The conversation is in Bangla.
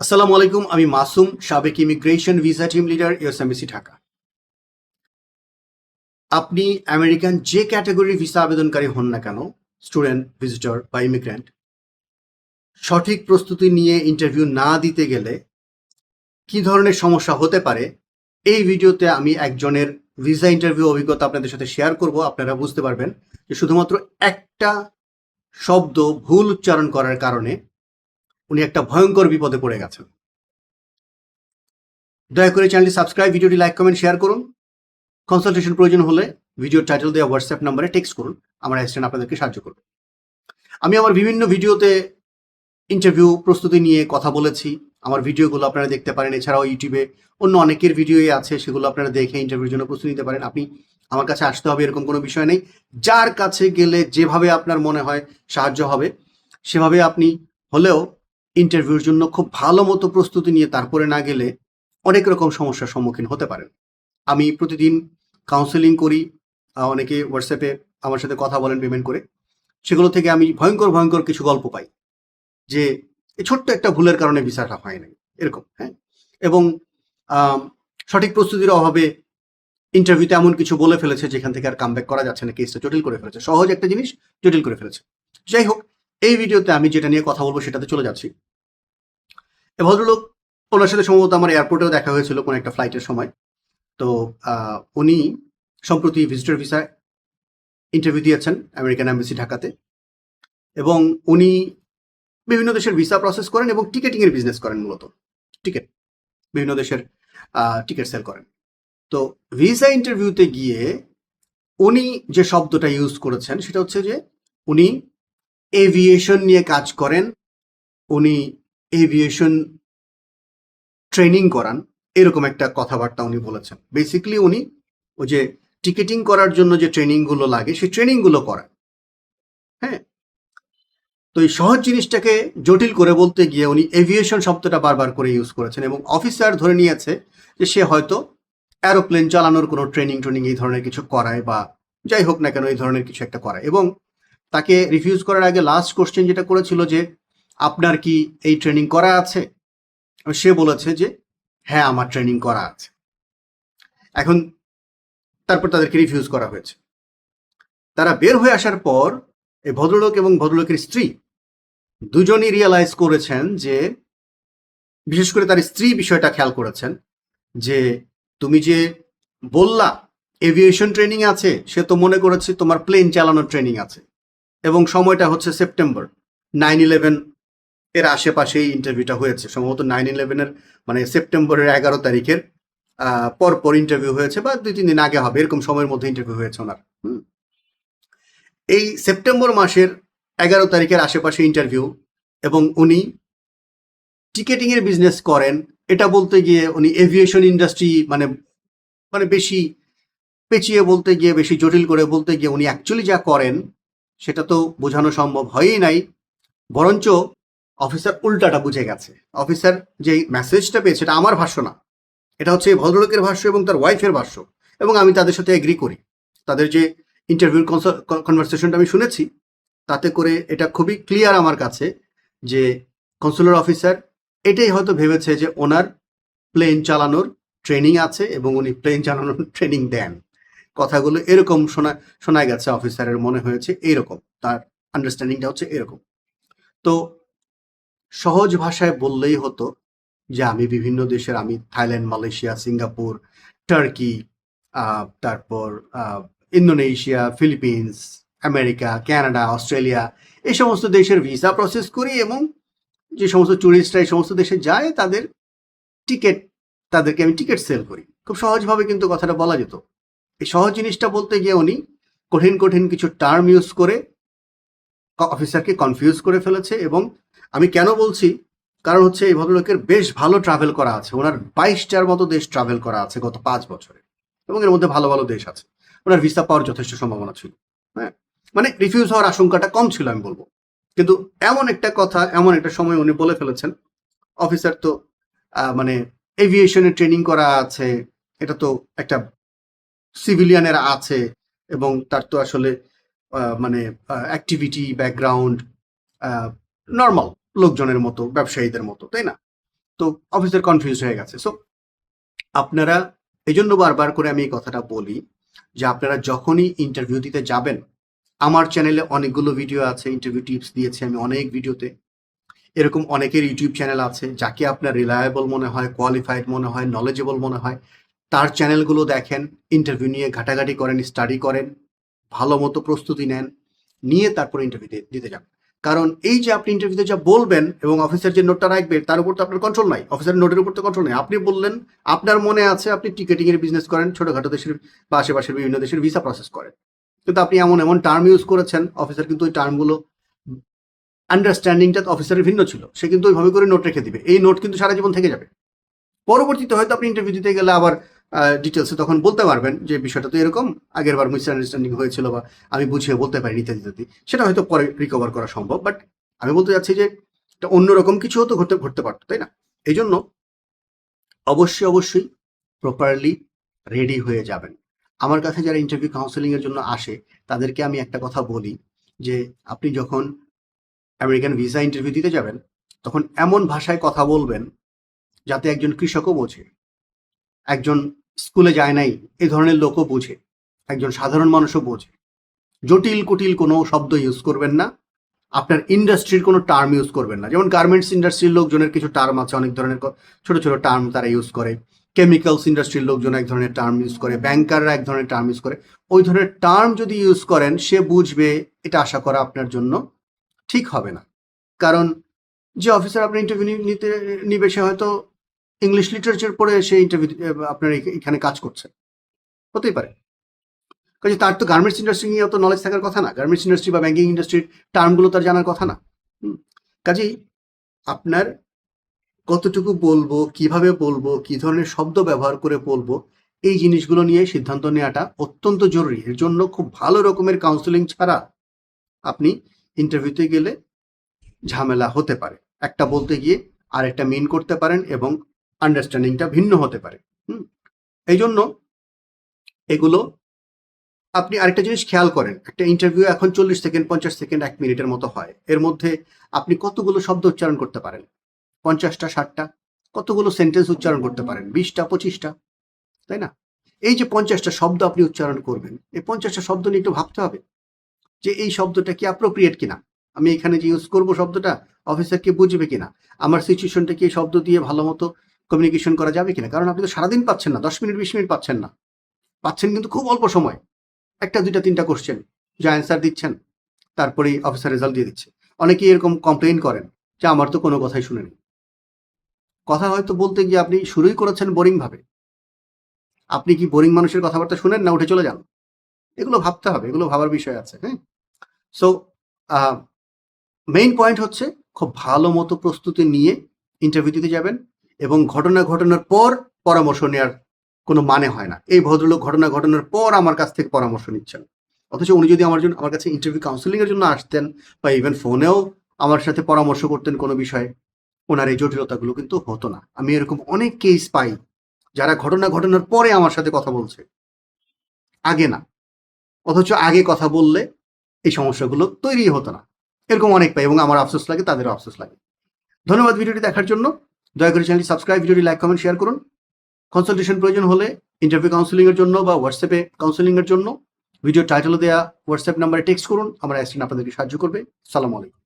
আসসালামু আলাইকুম, আমি মাসুম, সাবেক immigration visa team leader, USMBC, Dhaka. আপনি আমেরিকান যে ক্যাটাগরির ভিসা আবেদনকারী হন না কেন, স্টুডেন্ট, ভিজিটর বা ইমিগ্রেন্ট, সঠিক প্রস্তুতি নিয়ে ইন্টারভিউ না দিতে গেলে কি ধরনের সমস্যা হতে পারে, এই ভিডিওতে আমি একজনের ভিসা ইন্টারভিউ অভিজ্ঞতা আপনাদের সাথে শেয়ার করব। আপনারা বুঝতে পারবেন যে শুধুমাত্র একটা শব্দ ভুল উচ্চারণ করার কারণে উনি একটা ভয়ঙ্কর বিপদে পড়ে গেছেন। দয়া করে চ্যানেলটি সাবস্ক্রাইব ভিডিওটি লাইক কমেন্ট শেয়ার করুন। কনসালটেশন প্রয়োজন হলে ভিডিওর টাইটেল দেওয়া হোয়াটসঅ্যাপ নাম্বারে টেক্সট করুন, আমার অ্যাসিস্ট্যান্ট আপনাদেরকে সাহায্য করবে। আমি আমার বিভিন্ন ভিডিওতে ইন্টারভিউ প্রস্তুতি নিয়ে কথা বলেছি। আমার ভিডিওগুলো আপনারা দেখতে পারেন, এছাড়াও ইউটিউবে অন্য অনেকের ভিডিওই আছে, সেগুলো আপনারা দেখে ইন্টারভিউর জন্য প্রস্তুতি নিতে পারেন। আপনি আমার কাছে আসতে হবে, এরকম কোনো বিষয় নেই। যার কাছে গেলে যেভাবে আপনার মনে হয় সাহায্য হবে, সেভাবে আপনি হলেও ইন্টারভিউর জন্য খুব ভালো মতো প্রস্তুতি নিয়ে তারপরে না গেলে অনেক রকম সমস্যার সম্মুখীন হতে পারেন। আমি প্রতিদিন কাউন্সেলিং করি অনেকে হোয়াটসঅ্যাপে আমার সাথে কথা বলেন পেমেন্ট করে। সেগুলো থেকে আমি ভয়ঙ্কর ভয়ঙ্কর কিছু গল্প পাই যে ছোট্ট একটা ভুলের কারণে ভিসাটা হয় নাই, এরকম হ্যাঁ? এবং সঠিক প্রস্তুতির অভাবে ইন্টারভিউতে এমন কিছু বলে ফেলেছে যেখান থেকে আর কামব্যাক করা যাচ্ছে না কেসটা জটিল করে ফেলেছে। সহজ একটা জিনিস, জটিল করে ফেলেছে। যাই হোক এই ভিডিওতে আমি যেটা নিয়ে কথা বলব সেটাতে চলে যাচ্ছি। এ ভদ্রলোক, ওনার সাথে সম্ভবত আমার এয়ারপোর্টেও দেখা হয়েছিল কোনো একটা ফ্লাইটের সময়। তো উনি সম্প্রতি ভিজিটর ভিসায় ইন্টারভিউ দিয়েছেন আমেরিকান অ্যাম্বাসি ঢাকাতে এবং উনি বিভিন্ন দেশের ভিসা প্রসেস করেন এবং টিকেটিং এর বিজনেস করেন মূলত। টিকেট বিভিন্ন দেশের টিকিট সেল করেন। তো ভিসা ইন্টারভিউতে গিয়ে উনি যে শব্দটা ইউজ করেছেন সেটা হচ্ছে যে উনি এভিয়েশন নিয়ে কাজ করেন, উনি এভিয়েশন ট্রেনিং করান, এরকম একটা কথাবার্তা উনি বলেছেন। বেসিক্যালি উনি ওই যে টিকেটিং করার জন্য যে ট্রেনিংগুলো লাগে, সেই ট্রেনিংগুলো করান। হ্যাঁ? তো এই সহজ জিনিসটাকে জটিল করে বলতে গিয়ে উনি এভিয়েশন শব্দটা বারবার করে ইউজ করেছেন এবং অফিসার ধরে নিয়েছে যে সে হয়তো অ্যারোপ্লেন চালানোর কোনো ট্রেনিং ট্রেনিং এই ধরনের কিছু করায় বা যাই হোক না কেন এই ধরনের কিছু একটা করায় এবং তাকে রিফিউজ করার আগে লাস্ট কোশ্চেন যেটা করেছিল যে, আপনার কি এই ট্রেনিং করা আছে? সে বলেছে যে হ্যাঁ আমার ট্রেনিং করা আছে। এখন তারপর তাদেরকে রিফিউজ করা হয়েছে। তারা বের হয়ে আসার পর এই ভদ্রলোক এবং ভদ্রলোকের স্ত্রী দুজনই রিয়েলাইজ করেছেন যে, বিশেষ করে তার স্ত্রী বিষয়টা খেয়াল করেছেন যে, তুমি যে বললা এভিয়েশন ট্রেনিং আছে, সে তো মনে করেছে তোমার প্লেন চালানোর ট্রেনিং আছে। এবং সময়টা হচ্ছে সেপ্টেম্বর। নাইন ইলেভেন এর আশেপাশে এই ইন্টারভিউটা হয়েছে। সম্ভবত নাইন ইলেভেনের মানে সেপ্টেম্বরের এগারো তারিখের পর পর ইন্টারভিউ হয়েছে বা দুই, তিন দিন আগে হবে, এরকম সময়ের মধ্যে ইন্টারভিউ হয়েছে ওনার। এই সেপ্টেম্বর মাসের এগারো তারিখের আশেপাশে ইন্টারভিউ এবং উনি টিকেটিং এর বিজনেস করেন, এটা বলতে গিয়ে উনি এভিয়েশন ইন্ডাস্ট্রি মানে মানে বেশি পেঁচিয়ে বলতে গিয়ে, বেশি জটিল করে বলতে গিয়ে উনি অ্যাকচুয়ালি যা করেন সেটা তো বোঝানো সম্ভব হয়ই নাই, বরঞ্চ অফিসার উল্টাটা বুঝে গেছে। অফিসার যে মেসেজটা পেয়েছে, এটা আমার ভাষ্য না। এটা হচ্ছে ভদ্রলোকের ভাষ্য এবং তার ওয়াইফের ভাষ্য, এবং আমি তাদের সাথে এগ্রি করি। তাদের যে ইন্টারভিউ কনভারসেশনটা আমি শুনেছি, তাতে করে এটা খুবই ক্লিয়ার আমার কাছে যে কনসুলার অফিসার এটাই হয়তো ভেবেছে যে ওনার প্লেন চালানোর ট্রেনিং আছে এবং উনি প্লেন চালানোর ট্রেনিং দেন। কথাগুলো এরকম শোনা শোনা গেছে অফিসারের, মনে হয়েছে এরকম। তার আন্ডারস্ট্যান্ডিংটা হচ্ছে এরকম। তো সহজ ভাষায় বললেই হতো যে আমি বিভিন্ন দেশের, আমি থাইল্যান্ড, মালয়েশিয়া, সিঙ্গাপুর, টার্কি তারপর Indonesia, Philippines, America, Canada, Australia, এই সমস্ত দেশের ভিসা প্রসেস করি এবং যে সমস্ত ট্যুরিস্টরা এই সমস্ত দেশে যায়, তাদের টিকিট তাদেরকে আমি টিকিট সেল করি। খুব সহজভাবে কিন্তু কথাটা বলা যেত। এই সহজ জিনিসটা বলতে গিয়ে উনি কঠিন কঠিন কিছু টার্ম ইউজ করে অফিসারকে কনফিউজ করে ফেলেছে এবং আমি কেন বলছি? কারণ হচ্ছে এই ভদ্রলোকের বেশ ভালো ট্রাভেল করা আছে। ওনার বাইশটার মতো দেশ ট্রাভেল করা আছে গত পাঁচ বছরে এবং এর মধ্যে ভালো ভালো দেশ আছে। ওনার ভিসা পাওয়ার যথেষ্ট সম্ভাবনা ছিল। হ্যাঁ? মানে রিফিউজ হওয়ার আশঙ্কাটা কম ছিল আমি বলব। কিন্তু এমন একটা কথা, এমন একটা সময় উনি বলে ফেলেছেন অফিসার তো মানে এভিয়েশনের ট্রেনিং করা আছে, এটা তো একটা সিভিলিয়ানের আছে এবং তার তো আসলে মানে অ্যাক্টিভিটি ব্যাকগ্রাউন্ড নর্মাল লোকজনের মতো, ব্যবসায়ীদের মতো, তাই না? তো অফিসার কনফিউজ হয়ে গেছে। সো আপনারা এই জন্য বারবার করে আমি এই কথাটা বলি যে আপনারা যখনই ইন্টারভিউ দিতে যাবেন, আমার চ্যানেলে অনেকগুলো ভিডিও আছে ইন্টারভিউ টিপস দিয়েছি আমি অনেক ভিডিওতে এরকম অনেকের ইউটিউব চ্যানেল আছে যাকে আপনার রিলায়েবল মনে হয় কোয়ালিফাইড মনে হয় নলেজেবল মনে হয়। তার চ্যানেলগুলো দেখেন ইন্টারভিউ নিয়ে ঘাটাঘাটি করেন স্টাডি করেন, ভালো মতো প্রস্তুতি নেন, নিয়ে তারপর ইন্টারভিউ দিতে যান। কারণ এই যে আপনি ইন্টারভিউতে যা বলবেন এবং অফিসার যে নোটটা রাখবে, তার উপর তো আপনার কন্ট্রোল নাই। অফিসারের নোটের উপর তো কন্ট্রোল নেই। আপনি বললেন, আপনার মনে আছে আপনি টিকেটিং এর বিজনেস করেন, ছোটখাটো দেশের বা আশেপাশের বিভিন্ন দেশের ভিসা প্রসেস করেন। কিন্তু আপনি এমন এমন টার্ম ইউজ করেছেন অফিসার কিন্তু ওই টার্মগুলো আন্ডারস্ট্যান্ডিংটা অফিসারের ভিন্ন ছিল। সে কিন্তু ওইভাবে করে নোট রেখে দিবে। এই নোট কিন্তু সারা জীবন থেকে যাবে। পরবর্তীতে হয়তো আপনি ইন্টারভিউ দিতে গেলে আবার ডিটেলসে তখন বলতে পারবেন যে বিষয়টা তো এরকম। আগের বার মিস আন্ডারস্ট্যান্ডিং হয়েছিল বা আমি বুঝিয়ে বলতে পারিনি ইত্যাদি ইত্যাদি। সেটা হয়তো পরে রিকভার করা সম্ভব বাট আমি বলতে চাচ্ছি যে অন্যরকম কিছু হতো ঘটতে ঘটতে পারতো, তাই না? এই জন্য অবশ্যই অবশ্যই প্রপারলি রেডি হয়ে যাবেন। আমার কাছে যারা ইন্টারভিউ কাউন্সেলিং এর জন্য আসে, তাদেরকে আমি একটা কথা বলি যে আপনি যখন আমেরিকান ভিসা ইন্টারভিউ দিতে যাবেন, তখন এমন ভাষায় কথা বলবেন যাতে একজন কৃষকও বোঝে, একজন স্কুলে যায় নাই, এ ধরনের লোকও বোঝে, একজন সাধারণ মানুষও বোঝে। জটিল কুটিল কোনো শব্দ ইউজ করবেন না, আপনার ইন্ডাস্ট্রির কোনো টার্ম ইউজ করবেন না। যেমন গার্মেন্টস ইন্ডাস্ট্রির লোকজনের কিছু টার্ম আছে, অনেক ধরনের ছোট ছোট টার্ম তারা ইউজ করে। কেমিক্যালস ইন্ডাস্ট্রির লোকজন এক ধরনের টার্ম ইউজ করে ব্যাংকাররা এক ধরনের টার্ম ইউজ করে। ওই ধরনের টার্ম যদি ইউজ করেন, সে বুঝবে এটা আশা করা আপনার জন্য ঠিক হবে না। কারণ যে অফিসার আপনার ইন্টারভিউ নিতে নিবে, সে হয়তো ইংলিশ লিটারেচার পড়ে সে ইন্টারভিউ আপনার এখানে কাজ করছে। হতেই পারে। কাজে তার তো গার্মেন্টস ইন্ডাস্ট্রি নিয়ে অত নলেজ থাকার কথা না। গার্মেন্টস ইন্ডাস্ট্রি বা ব্যাঙ্কিং ইন্ডাস্ট্রির টার্মগুলো তার জানার কথা না। কাজেই আপনার কতটুকু বলব, কীভাবে বলব, কি ধরনের শব্দ ব্যবহার করে বলব, এই জিনিসগুলো নিয়ে সিদ্ধান্ত নেওয়াটা অত্যন্ত জরুরি। এর জন্য খুব ভালো রকমের কাউন্সেলিং ছাড়া আপনি ইন্টারভিউতে গেলে ঝামেলা হতে পারে। একটা বলতে গিয়ে আরেকটা মিন করতে পারেন এবং আন্ডারস্ট্যান্ডিংটা ভিন্ন হতে পারে। হুম? এই জন্য এগুলো আপনি আরেকটা জিনিস খেয়াল করেন, একটা ইন্টারভিউ এখন চল্লিশ সেকেন্ড, পঞ্চাশ সেকেন্ড, এক মিনিটের মতো হয়। এর মধ্যে আপনি কতগুলো শব্দ উচ্চারণ করতে পারেন? পঞ্চাশটা, ষাটটা, কতগুলো সেন্টেন্স উচ্চারণ করতে পারেন? বিশটা, পঁচিশটা, তাই না? এই যে পঞ্চাশটা শব্দ আপনি উচ্চারণ করবেন, এই পঞ্চাশটা শব্দ নিয়ে একটু ভাবতে হবে যে এই শব্দটা কি অ্যাপ্রোপ্রিয়েট কিনা? আমি এখানে যে ইউজ করব শব্দটা অফিসারকে বুঝবে কিনা? আমার সিচুয়েশনটা কি শব্দ দিয়ে ভালো মতো কমিউনিকেশন করা যাবে কিনা? কারণ আপনি তো সারাদিন পাচ্ছেন না, দশ মিনিট, বিশ মিনিট পাচ্ছেন না। পাচ্ছেন কিন্তু খুব অল্প সময়। একটা, দুইটা, তিনটা কোশ্চেন যা অ্যান্সার দিচ্ছেন তারপরেই অফিসার রেজাল্ট দিয়ে দিচ্ছে। অনেকেই এরকম কমপ্লেন করেন, যে আমার তো কোনো কথাই শুনেনি কথা হয়তো বলতে গিয়ে আপনি শুরুই করেছেন বোরিং ভাবে। আপনি কি বোরিং মানুষের কথাবার্তা শুনেন না উঠে চলে যান? এগুলো ভাবতে হবে, এগুলো ভাবার বিষয় আছে হ্যাঁ? সো মেইন পয়েন্ট হচ্ছে, খুব ভালো মতো প্রস্তুতি নিয়ে ইন্টারভিউ দিতে যাবেন। এবং ঘটনা ঘটনার পর পরামর্শ নেওয়ার কোনো মানে হয় না। এই ভদ্রলোক ঘটনা ঘটনার পর আমার কাছ থেকে পরামর্শ নিচ্ছেন। অথচ উনি যদি আমার জন্য, আমার কাছে ইন্টারভিউ কাউন্সিলিং এর জন্য আসতেন বা ইভেন ফোনেও আমার সাথে পরামর্শ করতেন কোনো বিষয়ে, ওনার এই জটিলতাগুলো কিন্তু হতো না। আমি এরকম অনেক কেস পাই যারা ঘটনা ঘটনার পরে আমার সাথে কথা বলছে। আগে না। অথচ আগে কথা বললে এই সমস্যাগুলো তৈরি হতো না। এরকম অনেক পাই এবং আমার আফসোস লাগে, তাদেরও আফসোস লাগে। ধন্যবাদ ভিডিওটি দেখার জন্য। দয়া করে চ্যানেলটি সাবস্ক্রাইব ভিডিওটি লাইক কমেন্ট শেয়ার করুন। কনসালটেশন প্রয়োজন হলে ইন্টারভিউ কাউন্সিলিংয়ের জন্য বা হোয়াটসঅ্যাপে কাউন্সিলিংয়ের জন্য ভিডিও টাইটেল দেওয়া হোয়াটসঅ্যাপ নাম্বারে টেক্সট করুন, আমার অ্যাসিস্ট্যান্ট আপনাদেরকে সাহায্য করবে। সালাম আলাইকুম।